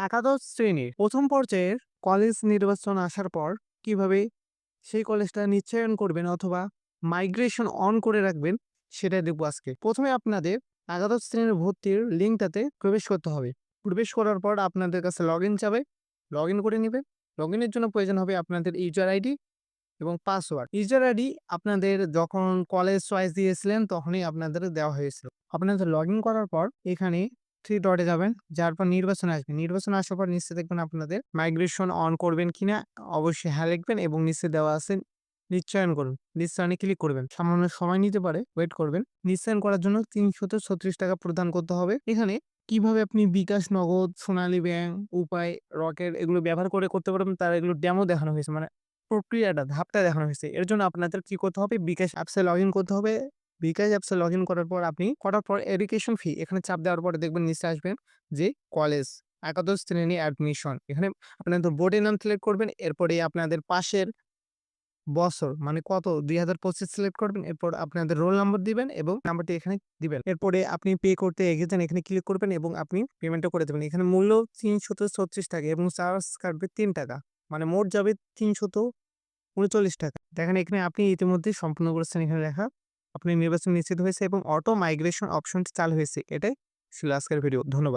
একাদশ শ্রেণির প্রথম পর্যায়ের কলেজ নির্বাচন আসার পর কীভাবে সেই কলেজটা নিশ্চয়ন করবেন অথবা মাইগ্রেশন অন করে রাখবেন সেটা দেখব আজকে। প্রথমে আপনাদের একাদশ শ্রেণির ভর্তির লিঙ্কটাতে প্রবেশ করতে হবে। প্রবেশ করার পর আপনাদের কাছে লগ ইন যাবে লগ ইন করে নেবেন। লগ ইনের জন্য প্রয়োজন হবে আপনাদের ইউজার আইডি এবং পাসওয়ার্ড ইউজার আইডি আপনাদের যখন কলেজ চয়েস দিয়েছিলেন, তখনই আপনাদের দেওয়া হয়েছিল। আপনাদের লগ ইন করার পর এখানে থ্রি ডটে যাবেন। যার পর নির্বাচন আসবে। নির্বাচন আসার পর নিচে দেখবেন আপনাদের মাইগ্রেশন অন করবেন কিনা, অবশ্যই হ্যাঁ লিখবেন এবং নিচে দেওয়া আছে নিশ্চয়ন করুন। নিশ্চয়নে ক্লিক করবেন। সামান্য সময় নিতে পারে ওয়েট করবেন। নিশ্চয়ন করার জন্য তিনশত ছত্রিশ টাকা প্রদান করতে হবে। এখানে কীভাবে আপনি বিকাশ, নগদ, সোনালী ব্যাংক, উপায়, রকেট এগুলো ব্যবহার করে করতে পারবেন তার এগুলো ডেমো দেখানো হয়েছে। মানে প্রক্রিয়াটা, ধাপটা দেখানো হয়েছে। এর জন্য আপনাদের কি করতে হবে? বিকাশ অ্যাপসে লগ করতে হবে। বিকাশ অ্যাপসে লগ ইন করার পর আপনি করার পর এডুকেশন ফি এখানে চাপ দেওয়ার পরে দেখবেন নিচে আসবেন যে কলেজ একাদশ শ্রেণি অ্যাডমিশন এখানে আপনাদের বোর্ডের নাম সিলেক্ট করবেন, এরপরে আপনাদের পাশের বছর মানে কত? দুই হাজার পঁচিশ সিলেক্ট করবেন, এরপর আপনাদের রোল নাম্বার দিবেন এবং নাম্বারটি এখানে দিবেন। এরপরে আপনি পে করতে এগিয়ে যান এখানে ক্লিক করবেন এবং আপনি পেমেন্টও করে দেবেন। এখানে মূল্য তিনশত ছত্রিশ টাকা এবং চার্জ কাটবে তিন টাকা। মানে মোট যাবে তিনশত উনচল্লিশ টাকা। দেখেন এখানে আপনি ইতিমধ্যে সম্পূর্ণ করেছেন, এখানে লেখা। আপনি নির্বাচন নিশ্চিত হয়েছে এবং অটো মাইগ্রেশন অপশন চালু হয়েছে। এটাই ছিল আজকের ভিডিও ধন্যবাদ।